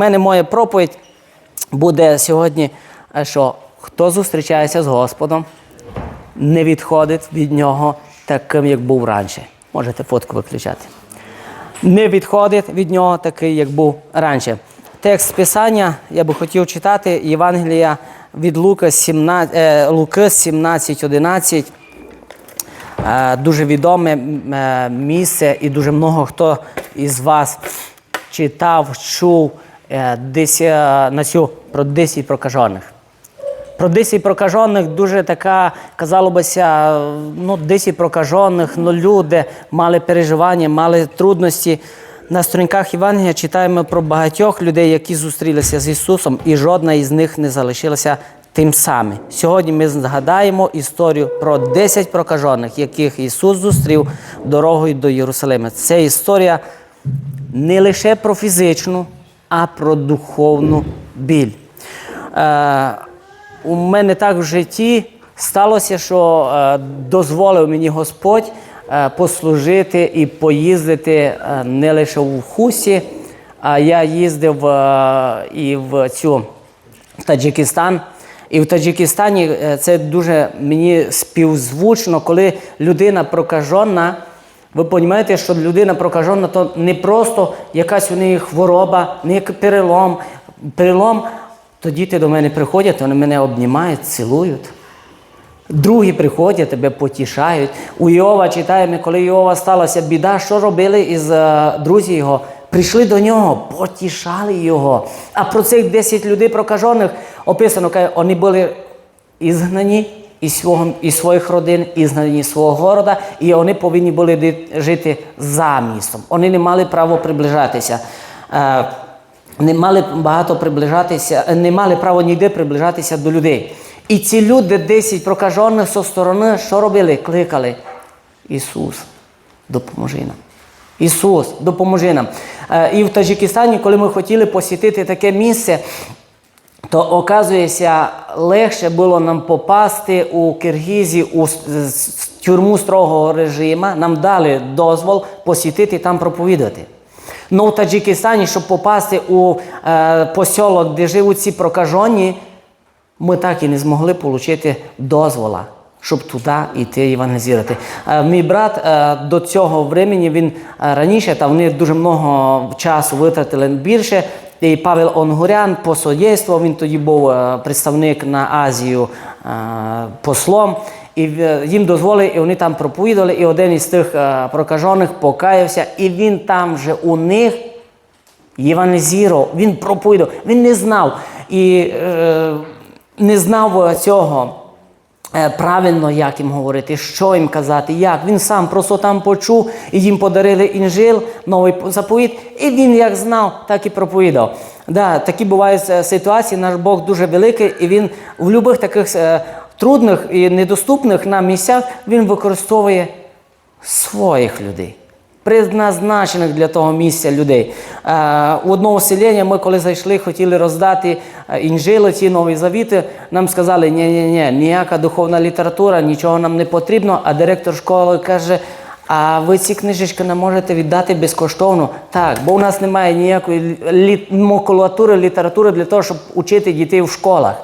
мене моя проповідь буде сьогодні, е, що хто зустрічається з Господом, не відходить від нього таким, як був раніше. Можете фотку виключати. Не відходить від нього такий, як був раніше. Текст Писання я би хотів читати Євангелія від Лука 17, е, Луки 17, 11. Е, дуже відоме місце, і дуже много хто із вас читав, чув десь е, на цю про 10 прокажених. Про 10 прокажених дуже така, казало бися, ну, 10 прокажених, ну, люди мали переживання, мали трудності. На сторінках Євангелія читаємо про багатьох людей, які зустрілися з Ісусом, і жодна із них не залишилася тим самим. Сьогодні ми згадаємо історію про 10 прокажених, яких Ісус зустрів дорогою до Єрусалима. Це історія не лише про фізичну, а про духовну біль. Е, у мене так в житті сталося, що е, дозволив мені Господь е, послужити і поїздити е, не лише у Хусі, а я їздив е, і в цю в Таджикистан. І в Таджикистані е, це дуже мені співзвучно, коли людина прокажена. Ви розумієте, що людина прокажена то не просто якась у неї хвороба, не перелом. Перелом, то діти до мене приходять, вони мене обнімають, цілують. Другі приходять, тебе потішають. У Йова читаємо, коли Йова сталася біда, що робили із е, друзів його? Прийшли до нього, потішали його. А про цих 10 людей прокажених описано, каже, вони були ізгнані із, свого, із своїх родин, ізгнані з свого города, і вони повинні були жити за містом. Вони не мали права приближатися. Е, не мали багато приближатися, не мали права ніде приближатися до людей. І ці люди, 10 прокажених зі сторони, що робили? Кликали. Ісус, допоможи нам. Ісус, допоможи нам. Е, І в Таджикистані, коли ми хотіли посітити таке місце, то оказується, легше було нам попасти у Киргізі у тюрму строгого режиму. Нам дали дозвол посітити там проповідати. Ну в Таджикистані, щоб попасти у е, посілок, де живуть ці прокажені, ми так і не змогли отримати дозвола, щоб туди йти евангелізувати. Е, Мій брат е, до цього времени, він е, раніше, та вони дуже много часу витратили більше. І Павел Онгурян, посольєство, він тоді був е, представник на Азію е, послом. І е, їм дозволили, і вони там проповідали, і один із тих прокажених покаявся, і він там вже у них євангелізував, він проповідав, він не знав. І е, не знав цього правильно, як їм говорити, що їм казати, як. Він сам просто там почув, і їм подарили інжил, новий заповіт, і він як знав, так і проповідав. Да, такі бувають е, ситуації, наш Бог дуже великий, і він в будь-яких таких е, трудних і недоступних нам місцях він використовує своїх людей, предназначених для того місця людей. Е, у одного селення ми, коли зайшли, хотіли роздати е, інжили, ці нові завіти, нам сказали, ні, ні, ні, ніяка духовна література, нічого нам не потрібно. А директор школи каже, а ви ці книжечки не можете віддати безкоштовно? Так, бо у нас немає ніякої лі- макулатури, літератури для того, щоб учити дітей в школах.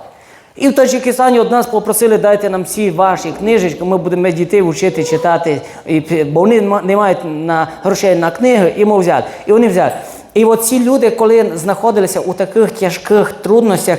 І в Таджикистані од нас попросили, дайте нам всі ваші книжечки, ми будемо дітей вчити читати, бо вони не мають на, грошей на книги, і ми взяли. І вони взяли. І от ці люди, коли знаходилися у таких тяжких трудностях,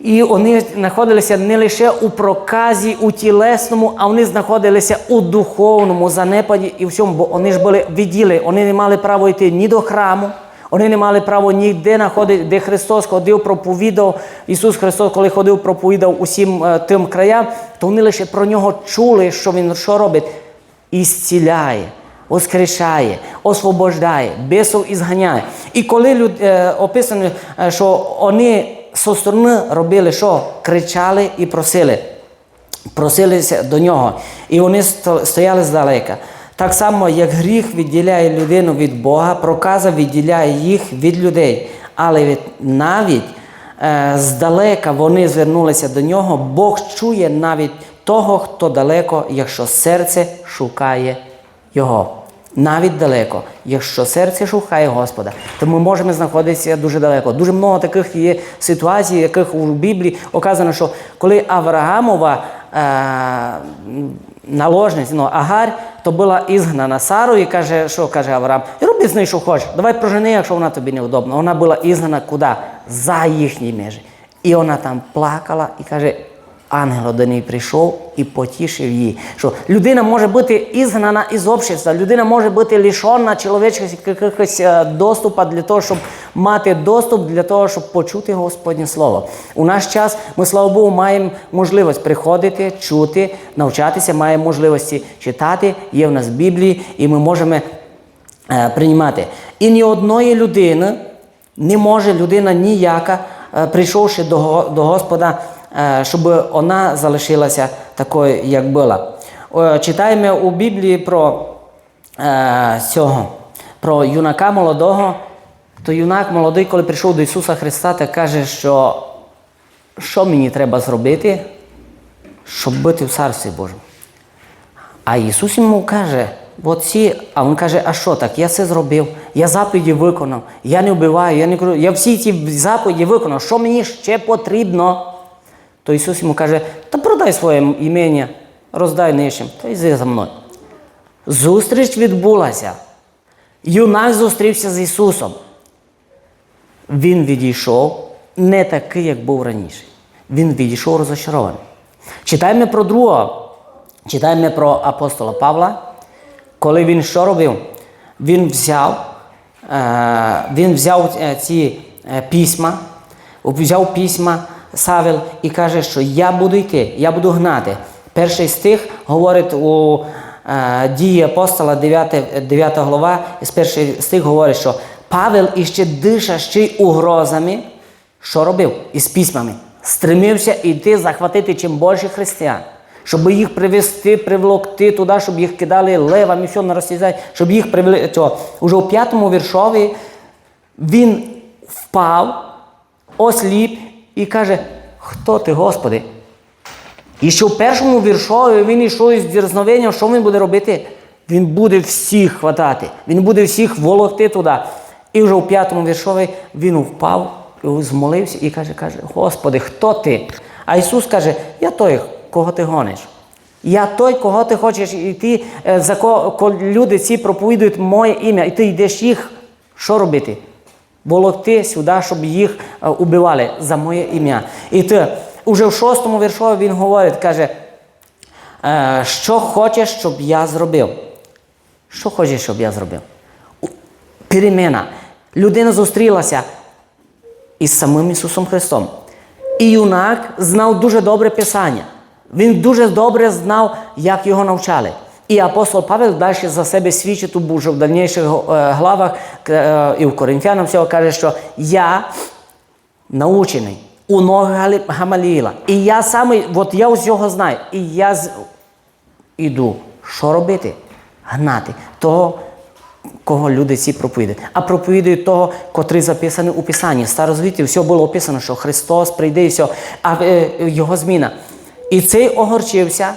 і вони знаходилися не лише у проказі, у тілесному, а вони знаходилися у духовному занепаді і всьому, бо вони ж були відділи, вони не мали права йти ні до храму, вони не мали права ніде знаходити, де Христос ходив, проповідав. Ісус Христос, коли ходив, проповідав усім е, тим краям, то вони лише про нього чули, що Він що робить? Ісціляє. Воскрешає, освобождає, бісов ізганяє. І коли люд, е, описано, е, що вони зі сторони робили, що кричали і просили, просилися до нього, і вони стояли здалека. Так само, як гріх відділяє людину від Бога, проказа відділяє їх від людей. Але навіть е, здалека вони звернулися до нього, Бог чує навіть того, хто далеко, якщо серце шукає його. навіть далеко. Якщо серце шукає Господа, то ми можемо знаходитися дуже далеко. Дуже много таких є ситуацій, яких у Біблії оказано, що коли Авраамова е, наложниця, ну, Агарь, то була ізгнана Сару і каже, що каже Авраам, роби з нею, що хочеш, давай прожени, якщо вона тобі неудобна. Вона була ізгнана куди? За їхні межі. І вона там плакала і каже, ангел до неї прийшов і потішив її. Що людина може бути ізгнана із общества, людина може бути лишена чоловічих е, доступу для того, щоб мати доступ для того, щоб почути Господнє Слово. У наш час ми, слава Богу, маємо можливість приходити, чути, навчатися, маємо можливості читати, є в нас Біблії, і ми можемо е, приймати. І ні одної людини не може людина ніяка, е, прийшовши до, до Господа, щоб вона залишилася такою, як була. Е, Читаємо у Біблії про е, цього, про юнака молодого. То юнак молодий, коли прийшов до Ісуса Христа, та каже, що що мені треба зробити, щоб бути в Царстві Божому. А Ісус йому каже, оці, а Він каже, а що так? Я це зробив, я заповіді виконав, я не вбиваю, я не я всі ці заповіді виконав. Що мені ще потрібно? То Ісус йому каже, та продай своє імення, роздай нижчим, та йди за мною. Зустріч відбулася. Юнак зустрівся з Ісусом. Він відійшов не такий, як був раніше. Він відійшов розочарований. Читаємо про другого. Читаємо про апостола Павла. Коли він що робив? Він взяв, е, він взяв е, ці е, письма, взяв письма Савел і каже, що я буду йти, я буду гнати. Перший стих говорить у е, дії апостола, 9, 9 глава, з перший стих говорить, що Павел іще дишащий угрозами, що робив із письмами? Стремився йти захватити чим більше християн, щоб їх привести, привлокти туди, щоб їх кидали левами, все на розсізай, щоб їх привели. Цього. Уже у п'ятому віршові він впав, осліп і каже: Хто ти, Господи? І ще в першому віршові він йшов із дірзновенням, що він буде робити? Він буде всіх хватати, він буде всіх волокти туди. І вже у п'ятому віршові він впав, змолився і каже, каже, Господи, хто ти? А Ісус каже, я той, кого ти гониш. Я той, кого ти хочеш, і ти е, за кого люди ці проповідують моє ім'я, і ти йдеш їх, що робити? Волокти сюди, щоб їх е, убивали за моє ім'я. І ти, уже в шостому віршові він говорить, каже, е, що хочеш, щоб я зробив? Що хочеш, щоб я зробив? Перемена. Людина зустрілася із самим Ісусом Христом. І юнак знав дуже добре Писання. Він дуже добре знав, як його навчали. І апостол Павел далі за себе свідчить у вже в дальніших е, главах е, і в Коринфянам всього каже, що я научений у ноги Гамаліїла. І я саме, от я усього знаю. І я з... іду. Що робити? Гнати того, кого люди ці проповідують. А проповідують того, котрий записаний у Писанні. Старозвіті все було описано, що Христос прийде і все, а е, його зміна. І цей огорчився,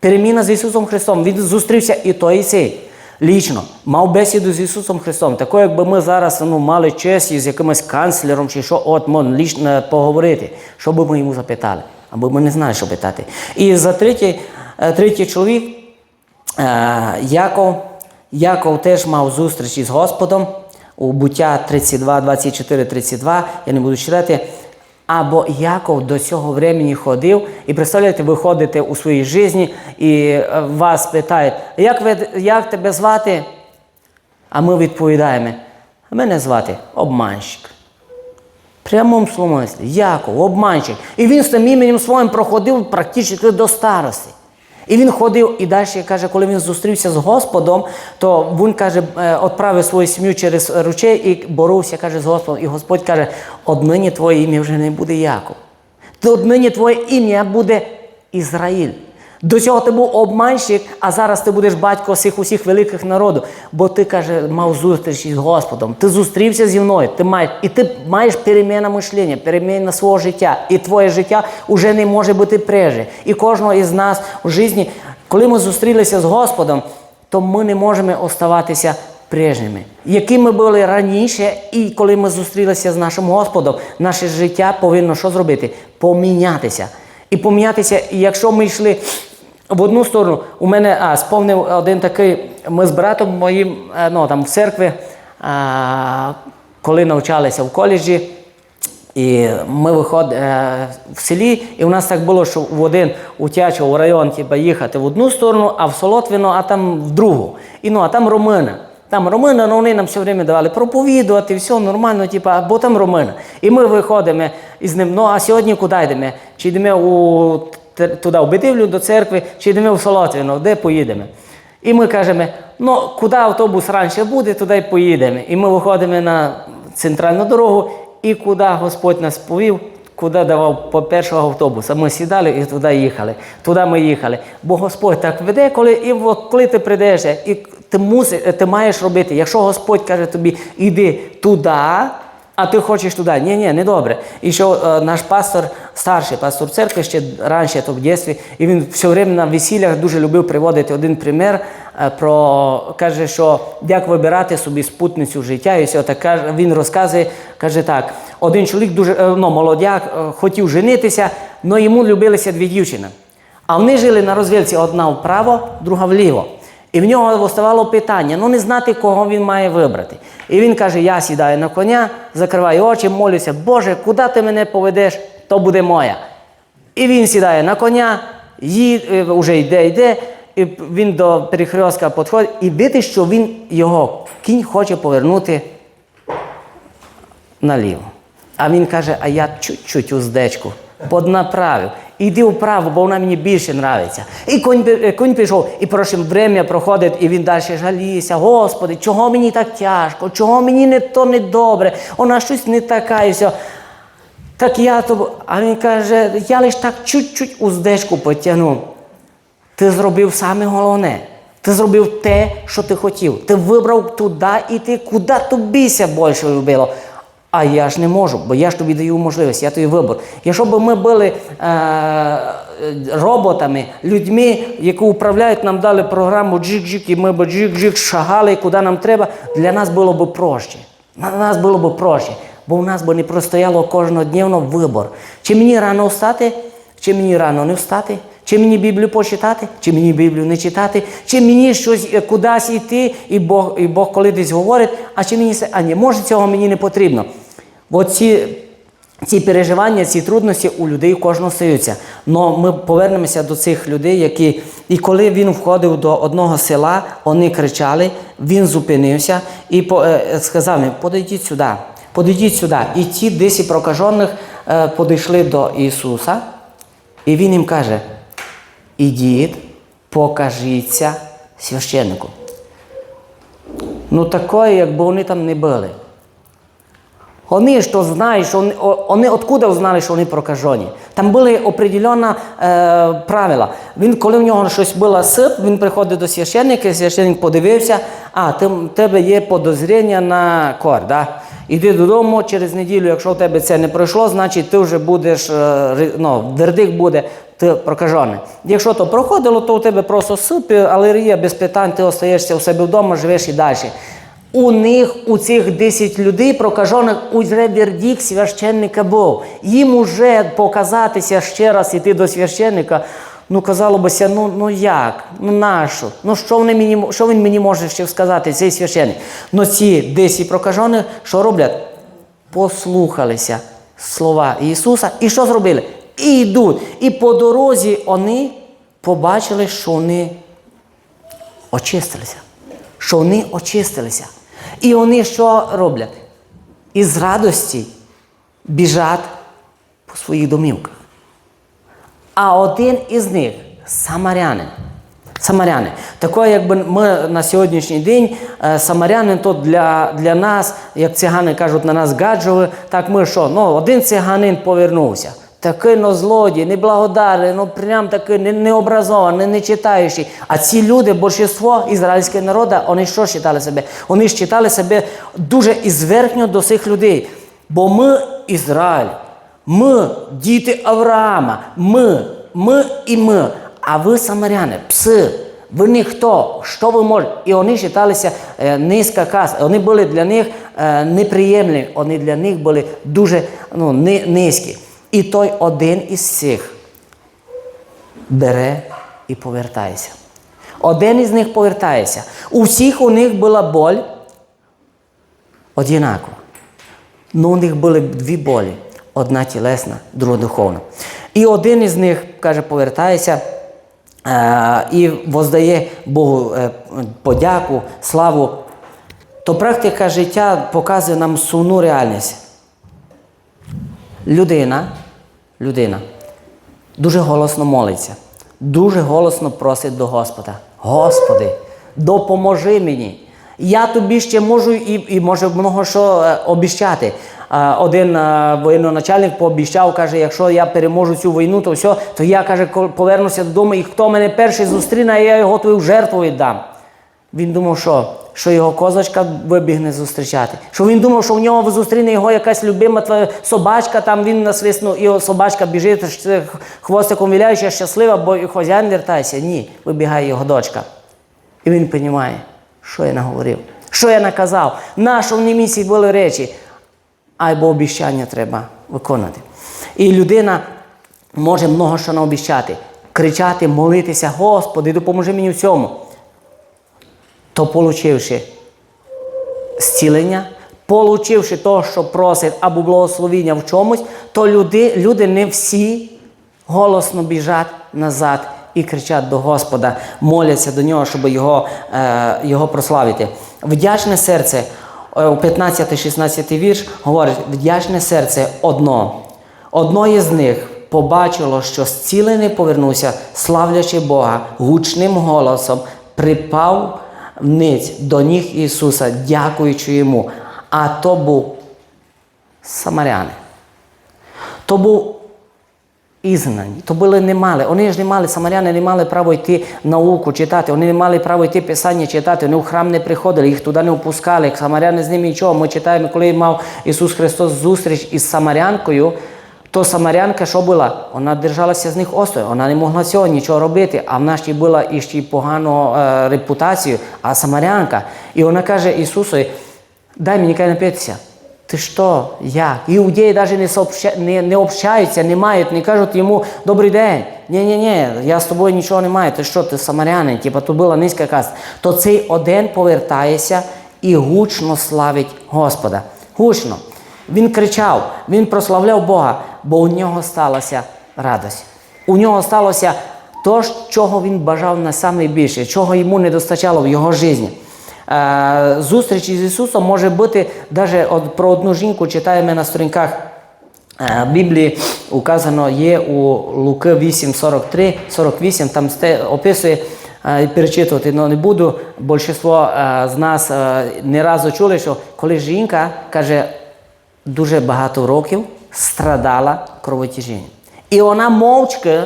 переміна з Ісусом Христом. Він зустрівся і той, і цей. Лічно мав бесіду з Ісусом Христом. Такою, якби ми зараз ну, мали честь із якимось канцлером чи що, от мон, лічно поговорити, що би ми йому запитали, або ми не знали, що питати. І за третій, е, третій чоловік, Е, Яков, Яков теж мав зустріч із Господом у буття 32, 24, 32, я не буду читати. Або Яков до цього времени ходив, і представляєте, ви ходите у своїй житті, і е, вас питають, як, ви, як тебе звати? А ми відповідаємо, мене звати обманщик. Прямому словом, Яков, обманщик. І він з тим іменем своїм проходив практично до старості. І він ходив і далі каже, коли він зустрівся з Господом, то він каже, е, відправив свою сім'ю через ручей і боровся, каже, з Господом. І Господь каже, однині твоє ім'я вже не буде Яков. Однині твоє ім'я буде Ізраїль. До цього ти був обманщик, а зараз ти будеш батько всіх усіх великих народів. Бо ти каже, мав зустріч із Господом. Ти зустрівся зі мною. Ти маєш, і ти маєш переміна мишлення, переміна свого життя. І твоє життя вже не може бути преже. І кожного із нас у житті, коли ми зустрілися з Господом, то ми не можемо оставатися прежніми, якими були раніше, і коли ми зустрілися з нашим Господом, наше життя повинно що зробити? Помінятися. І помінятися, і якщо ми йшли в одну сторону, у мене а, сповнив один такий, ми з братом моїм е, ну, там, в церкві, а, коли навчалися в коледжі, і ми виходили е, в селі, і у нас так було, що в один утячив район, типу, їхати в одну сторону, а в Солотвино, а там в другу. І ну, а там Ромина. Там Ромина, ну вони нам все время давали проповідувати, все нормально, типу, бо там Ромина. І ми виходимо із ним. Ну а сьогодні куди йдемо? Чи йдемо у, туди, в Бетивлю до церкви, чи йдемо в Солотвино, де поїдемо? І ми кажемо, ну куди автобус раніше буде, туди й поїдемо. І ми виходимо на центральну дорогу, і куди Господь нас повів, куди давав по першого автобуса. Ми сідали і туди їхали. Туди ми їхали. Бо Господь так веде, коли, і коли ти прийдеш, і ти, муси, ти маєш робити. Якщо Господь каже тобі, іди туди, а ти хочеш туди. Ні, ні, не добре. І що е, наш пастор, старший пастор церкви, ще раніше, то в дитинстві, і він все время на весіллях дуже любив приводити один пример е, про каже, що як вибирати собі спутницю життя, і все так він розказує, каже так: один чоловік дуже е, ну, молодяк, е, хотів женитися, але йому любилися дві дівчини. А вони жили на розвілці одна вправо, друга вліво. І в нього оставало питання: ну не знати, кого він має вибрати. І він каже: Я сідаю на коня, закриваю очі, молюся, Боже, куди ти мене поведеш, то буде моя. І він сідає на коня, їд, е, вже йде, йде, і він до перехрестка підходить, і видить, що він його кінь хоче повернути наліво. А він каже, а я чуть-чуть уздечку поднаправив. Іди вправо, бо вона мені більше нравиться. І конь, е, конь пішов, і прошу, время проходить, і він далі жаліється. Господи, чого мені так тяжко, чого мені не то не добре, вона щось не така і все. Так я то. А він каже, я лише так чуть-чуть уздечку потягнув. Ти зробив саме головне. Ти зробив те, що ти хотів. Ти вибрав туди іти, куди тобіся більше любило. А я ж не можу, бо я ж тобі даю можливість, я тобі вибор. Якщо б ми були е, роботами, людьми, які управляють, нам дали програму джик-джик, і ми б джик-джик шагали, куди нам треба, для нас було б проще. На нас було б проще, бо у нас би не простояло кожнодневно вибор. Чи мені рано встати, чи мені рано не встати, чи мені Біблію почитати, чи мені Біблію не читати, чи мені щось е, кудись йти, і Бог, і Бог коли десь говорить, а чи мені а ні, може цього мені не потрібно. Бо ці, переживання, ці трудності у людей кожного стаються. Но ми повернемося до цих людей, які, і коли він входив до одного села, вони кричали, він зупинився і по, е, сказав їм, подійдіть сюди, подійдіть сюди. І ті десять прокажених е, подійшли до Ісуса, і Він їм каже, ідіть, покажіться священнику. Ну такої, якби вони там не були. Вони ж то знають, що вони, вони откуда знали, що вони прокажені. Там були определені е, правила. Він, коли в нього щось було сип, він приходить до священника, священник подивився, а ти, тебе є подозріння на кор. Да? Іди додому через неділю, якщо в тебе це не пройшло, значить ти вже будеш, е, ну, вердикт буде, ти прокажений. Якщо то проходило, то у тебе просто сип, алергія без питань, ти остаєшся у себе вдома, живеш і далі. У них, у цих 10 людей прокажених, уже вердикт священника був. Їм уже показатися ще раз іти до священника, ну казало бися, ну, ну як, ну нащо? Ну що, вони мені, що він мені може ще сказати, цей священник? Ну ці 10 прокажених, що роблять? Послухалися слова Ісуса і що зробили? І йдуть. І по дорозі вони побачили, що вони очистилися. Що вони очистилися. І вони що роблять? Із радості біжать по своїх домівках. А один із них самарянин. Самаряни. Таке, якби ми на сьогоднішній день, е, самарянин то для, для нас, як цигани кажуть, на нас гаджували, так ми що? Ну, один циганин повернувся. Такий ну, злодій, неблагодарний, ну прям такий не- необразований, не читаючий. А ці люди, більшість ізраїльського народу, вони що вважали себе? Вони вважали себе дуже ізверхньо до цих людей. Бо ми Ізраїль, ми діти Авраама, ми, ми і ми. А ви самаряни, пси, Ви ніхто, що ви можете? І вони вважалися е, низька каста. Вони були для них е, неприємні, вони для них були дуже ну, ни- низькі. І той один із цих бере і повертається. Один із них повертається. У всіх у них була боль однакова. Ну, у них були дві болі: одна тілесна, друга духовна. І один із них каже, повертається е, і воздає Богу е, подяку, славу. То практика життя показує нам сумну реальність. Людина, людина дуже голосно молиться, дуже голосно просить до Господа. Господи, допоможи мені. Я тобі ще можу і, і може много що е, обіщати. Один е, воєнноначальник пообіщав, каже, якщо я переможу цю війну, то все, то я каже, повернуся додому, і хто мене перший зустріне, я його твою жертву віддам. Він думав, що, що його козочка вибігне зустрічати. Що він думав, що в нього зустріне його якась любима твоя собачка, там він насвиснув, і собачка біжить хвостиком віляючи, щаслива, бо і хазяїн вертається. Ні, вибігає його дочка. І він розуміє, що я наговорив, що я наказав, на що в місці були речі. Або обіщання треба виконати. І людина може много що наобіщати, кричати, молитися, Господи, допоможи мені в цьому то получивши зцілення, получивши те, що просить, або благословіння в чомусь, то люди, люди не всі голосно біжать назад і кричать до Господа, моляться до нього, щоб його, е, його прославити. Вдячне серце, е, у 15-16 вірш говорить, вдячне серце одно. Одно із них побачило, що зцілений повернувся, славлячи Бога, гучним голосом, припав вниць до ніг Ісуса, дякуючи йому. А то був самаряни. То був ізгнані, то були не мали. Вони ж не мали, самаряни не мали право йти науку читати, вони не мали право йти писання читати, вони в храм не приходили, їх туди не впускали. Самаряни з ними нічого. Ми читаємо, коли мав Ісус Христос зустріч із самарянкою, то самарянка що була? Вона держалася з них остою, вона не могла цього нічого робити, а в ще була і ще погану е, репутацію, а самарянка. І вона каже Ісусу, дай мені кай напитися. Ти що? Як? Іудеї навіть не, сообща... не, не общаються, не мають, не кажуть йому добрий день. Ні-ні-ні, я з тобою нічого не маю. Ти що, ти самарянин? Типа тут була низька каста. То цей один повертається і гучно славить Господа. Гучно. Він кричав, він прославляв Бога, бо у нього сталася радость. У нього сталося то, чого він бажав на найбільше, чого йому не достачало в його житті. Е, Зустріч із Ісусом може бути, навіть про одну жінку читаємо на сторінках е, Біблії, указано є у Луки 8, 43, 48, там описує е, перечитувати, але не буду. Більшість з нас не разу чули, що коли жінка каже, дуже багато років страдала кровотіжінням. І вона мовчки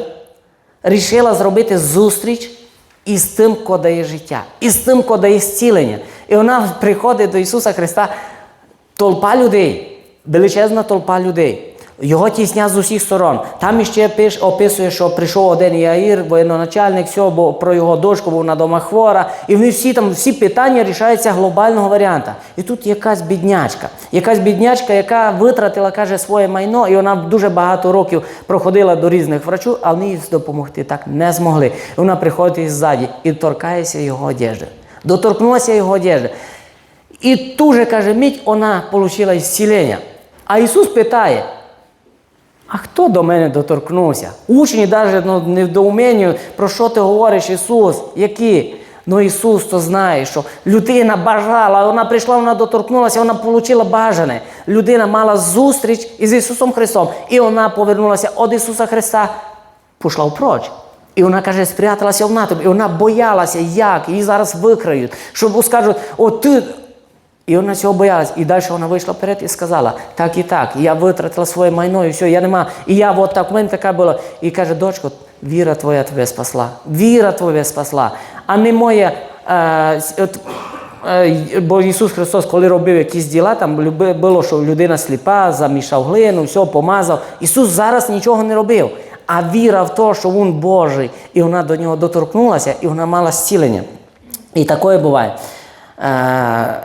рішила зробити зустріч із тим, хто дає життя, із тим, хто дає зцілення. І вона приходить до Ісуса Христа, толпа людей, величезна толпа людей. Його тісня з усіх сторон. Там іще пиш, описує, що прийшов один Яїр, воєнноначальник, все, бо про його дочку був на дома хвора. І вони всі там всі питання рішаються глобального варіанта. І тут якась біднячка, якась біднячка, яка витратила, каже, своє майно, і вона дуже багато років проходила до різних врачів, а вони їй допомогти так не змогли. І вона приходить ззаді і торкається його одежди. Доторкнулася його одежди. І тут же, каже, мить вона отримала зцілення. А Ісус питає, а хто до мене доторкнувся? Учні навіть ну, не про що ти говориш, Ісус? Які? Ну Ісус то знає, що людина бажала, вона прийшла, вона доторкнулася, вона отримала бажане. Людина мала зустріч із Ісусом Христом, і вона повернулася від Ісуса Христа, пішла впроч. І вона каже, спряталася в натовп, і вона боялася, як її зараз викриють, щоб скажуть, о, ти. І вона цього боялась. І далі вона вийшла вперед і сказала, так і так, я витратила своє майно, і все, я нема. І я от так, в мене така була. І каже, дочко, віра твоя тебе спасла. Віра твоя спасла. А не моя. Е, от, е, бо Ісус Христос, коли робив якісь діла, там люби- було, що людина сліпа, замішав глину, все, помазав. Ісус зараз нічого не робив. А віра в те, що він Божий, і вона до нього доторкнулася, і вона мала зцілення. І таке буває. Е,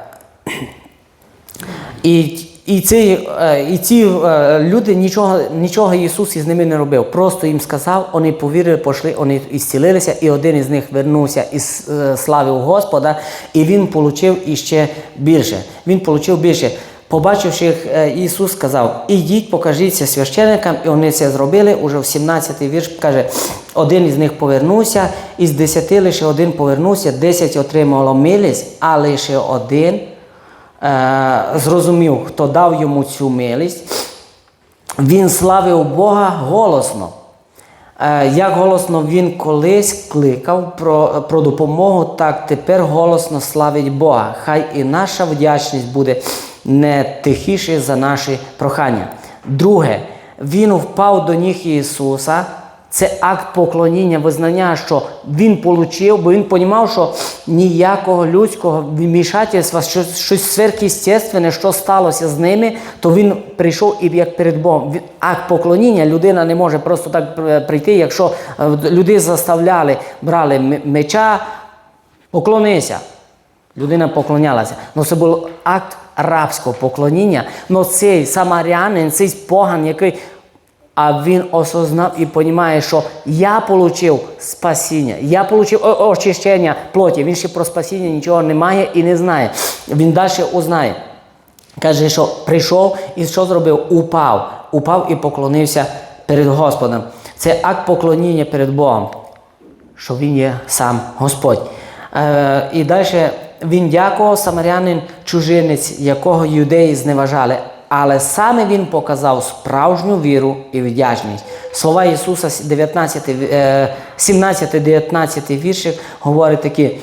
і, і, ці, е, і ці е, люди нічого, нічого Ісус із ними не робив. Просто їм сказав, вони повірили, пішли, вони ісцілилися, і один із них вернувся і с- е, славив Господа, і він отримав іще більше. Він отримав більше. Побачивши їх, Ісус сказав: ідіть, покажіться священикам, і вони це зробили. Уже в 17-й вірш каже, один із них повернувся, із десяти лише один повернувся, десять отримало милість, а лише один зрозумів, хто дав йому цю милість, він славив Бога голосно. Е, Як голосно він колись кликав про, про допомогу, так тепер голосно славить Бога. Хай і наша вдячність буде не тихіше за наші прохання. Друге, він впав до ніг Ісуса. Це акт поклоніння, визнання, що він отримав, бо він розумів, що ніякого людського вмішательства, щось, щось сверхъестественне, що сталося з ними, то він прийшов і як перед Богом. Акт поклоніння людина не може просто так е, прийти, якщо е, людей заставляли, брали меча, поклонися. Людина поклонялася. Ну це був акт рабського поклоніння. Ну цей самарянин, цей поган, який. А він осознав і розуміє, що я отримав спасіння, я отримав очищення плоті. Він ще про спасіння нічого не має і не знає. Він далі узнає. Каже, що прийшов і що зробив? Упав. Упав і поклонився перед Господом. Це акт поклоніння перед Богом що він є сам Господь. Е, і далі він дякував самарянин чужинець, якого юдеї зневажали. Але саме він показав справжню віру і вдячність. Слова Ісуса 19, е, 17-19 віршів говорять такі: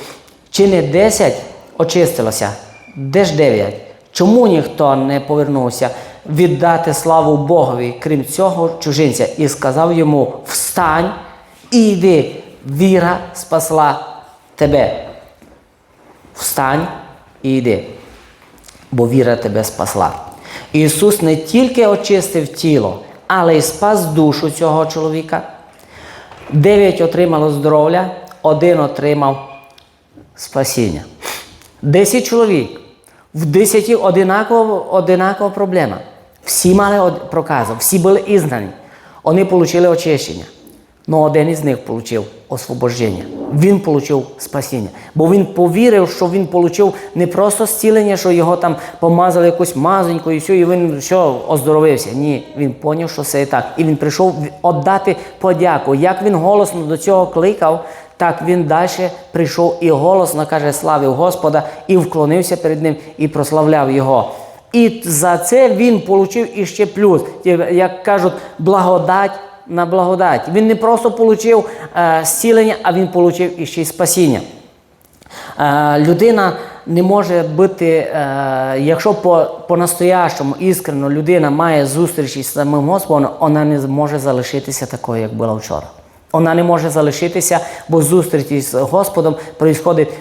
чи не 10 очистилося, де ж 9? Чому ніхто не повернувся віддати славу Богові, крім цього чужинця, і сказав йому: Встань і йди, віра спасла тебе. Встань і йди, бо віра тебе спасла. Ісус не тільки очистив тіло, але й спас душу цього чоловіка. Дев'ять отримало здоров'я, один отримав спасіння. Десять чоловік. В десяті одинакова, одинакова проблема. Всі мали проказу, всі були ізнані. Вони отримали очищення. Но один із них отримав освобождення. Він отримав спасіння. Бо він повірив, що він отримав не просто зцілення, що його там помазали якусь мазоньку і все, і він все, оздоровився. Ні, він зрозумів, що це і так. І він прийшов віддати подяку. Як він голосно до цього кликав, так він далі прийшов і голосно каже, славив Господа, і вклонився перед ним, і прославляв його. І за це він отримав іще плюс. Як кажуть, благодать на благодать. Він не просто отримав е, зцілення, а він отримав іще й спасіння. Е, людина не може бути, е, якщо по, по-настоящому іскрено людина має зустріч із самим Господом, вона не може залишитися такою, як була вчора. Вона не може залишитися, бо зустріч із Господом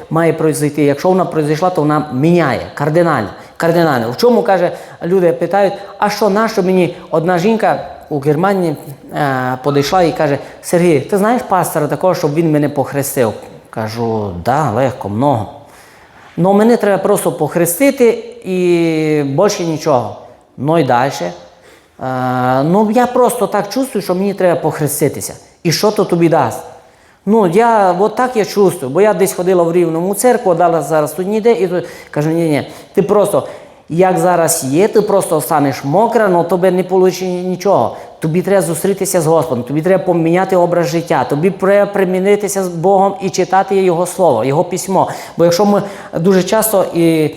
має произойти. Якщо вона пройшла, то вона міняє кардинально. Кардинально. В чому каже, люди питають, а що нащо мені одна жінка у Германії е, подійшла і каже: Сергій, ти знаєш пастора такого, щоб він мене похрестив? Кажу, да, легко, много. Ну, мене треба просто похрестити і більше нічого. Ну і далі. Е, ну, я просто так чувствую, що мені треба похреститися. І що то тобі дасть? Ну, я от так я чувствую, бо я десь ходила в рівному церкву, дала зараз тут ніде, і тут кажу, ні, ні, ти просто, як зараз є, ти просто станеш мокра, але тобі не вийде нічого. Тобі треба зустрітися з Господом, тобі треба поміняти образ життя, тобі треба примінитися з Богом і читати Його Слово, Його письмо. Бо якщо ми дуже часто і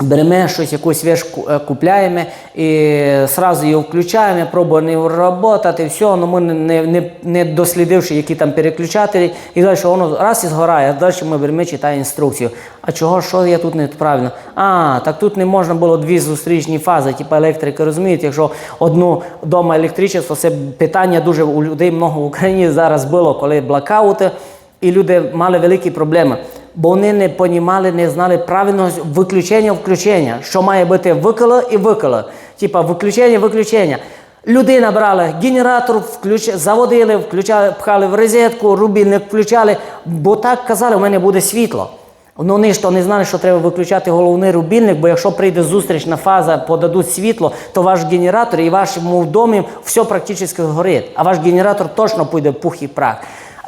беремо щось, якусь вещь е, купляємо і одразу її включаємо, пробуємо працювати, все, але ми не, не, не, дослідивши, які там переключателі, і далі воно раз і згорає, а далі ми беремо читаємо інструкцію. А чого, що я тут не правильно? А, так тут не можна було дві зустрічні фази, типу електрики, розумієте, якщо одну вдома електричество, це питання дуже у людей много в Україні зараз було, коли блокаути, і люди мали великі проблеми бо вони не понімали, не знали правильного виключення включення, що має бути виколо і виколо. Типа виключення, виключення. Людина брала генератор, включ... заводили, включали, пхали в розетку, рубільник включали, бо так казали, у мене буде світло. Ну вони ж то не знали, що треба виключати головний рубільник, бо якщо прийде зустрічна фаза, подадуть світло, то ваш генератор і вашому домі все практично згорить. А ваш генератор точно піде пух і прах.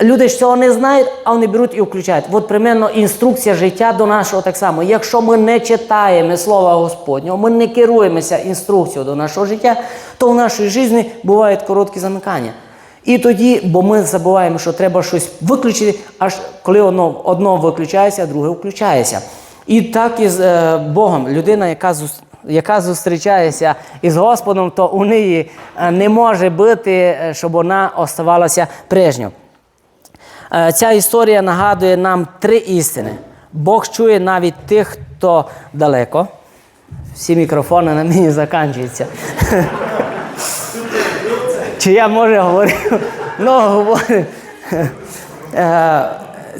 Люди ж цього не знають, а вони беруть і включають. От примерно інструкція життя до нашого так само. Якщо ми не читаємо Слова Господнього, ми не керуємося інструкцією до нашого життя, то в нашій житті бувають короткі замикання. І тоді, бо ми забуваємо, що треба щось виключити, аж коли одно, одно виключається, а друге включається. І так і з е, Богом, людина, яка зус- яка зустрічається із Господом, то у неї е, не може бути, е, щоб вона оставалася прежньою. Е, Ця історія нагадує нам три істини. Бог чує навіть тих, хто далеко. Всі мікрофони на мені закінчуються. Чи я може говорю? Ну, говорю. Е,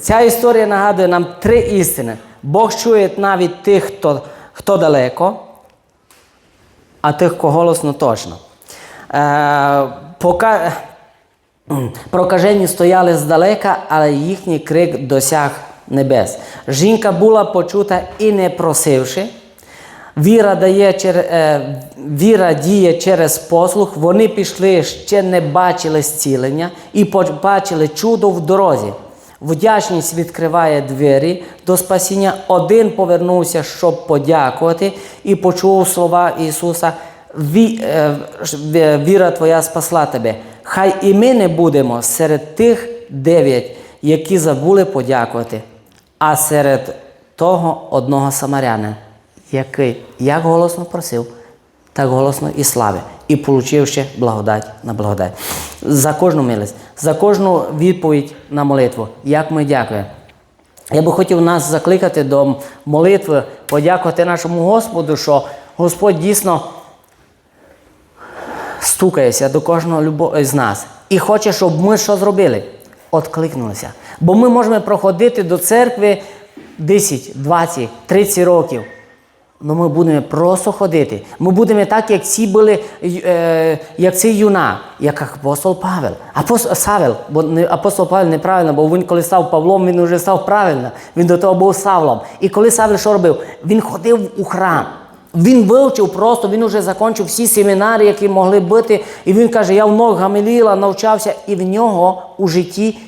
Ця історія нагадує нам три істини. Бог чує навіть тих, хто, хто далеко, а тих, хто голосно точно. Е, пока... Прокажені стояли здалека, але їхній крик досяг небес. Жінка була почута і не просивши. Віра, дає, е, віра діє через послух. Вони пішли, ще не бачили зцілення і побачили чудо в дорозі. Вдячність відкриває двері до спасіння. Один повернувся, щоб подякувати, і почув слова Ісуса. «Ві- е, Віра твоя спасла тебе. Хай і ми не будемо серед тих дев'ять, які забули подякувати, а серед того одного самарянина, який як голосно просив, так голосно і славив, і получив ще благодать на благодать. За кожну милість, за кожну відповідь на молитву, як ми дякуємо. Я би хотів нас закликати до молитви, подякувати нашому Господу, що Господь дійсно стукається до кожного любо- з нас і хоче, щоб ми що зробили? Откликнулися. Бо ми можемо проходити до церкви 10, 20, 30 років. Ну ми будемо просто ходити. Ми будемо так, як ці були, е, як цей юнак, як апостол Павел. Апостол Савел, бо не, апостол Павел неправильно, бо він коли став Павлом, він вже став правильно. Він до того був Савлом. І коли Савел що робив? Він ходив у храм. Він вивчив просто, він вже закінчив всі семінари, які могли бути. І він каже: я в ног Гамеліла навчався, і в нього у житті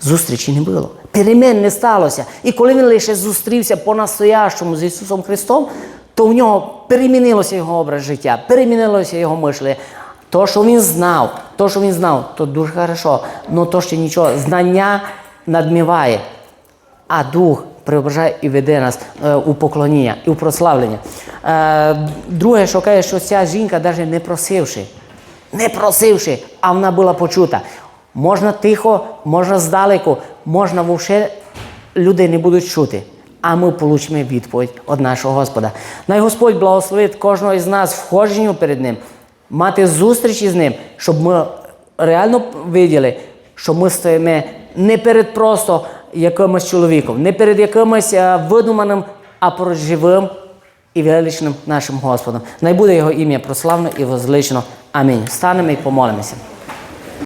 зустрічі не було. Перемен не сталося. І коли він лише зустрівся по-настоящому з Ісусом Христом, то в нього перемінилося його образ життя, перемінилося його мишлення. То, що він знав, то, що він знав, то дуже хорошо. але то ще нічого. Знання надміває, а дух преображає і веде нас е, у поклоніння і у прославлення. Е, друге, що каже, що ця жінка, навіть не просивши, не просивши, а вона була почута. Можна тихо, можна здалеку, можна вовше люди не будуть чути. А ми получимо відповідь від нашого Господа. Най Господь благословить кожного із нас входженню перед Ним, мати зустрічі з Ним, щоб ми реально виділи, що ми стоїмо не перед просто якимось чоловіком, не перед якимось е, видуманим, а перед живим і величним нашим Господом. Най буде Його ім'я прославно і возлично. Амінь. Станемо і помолимося.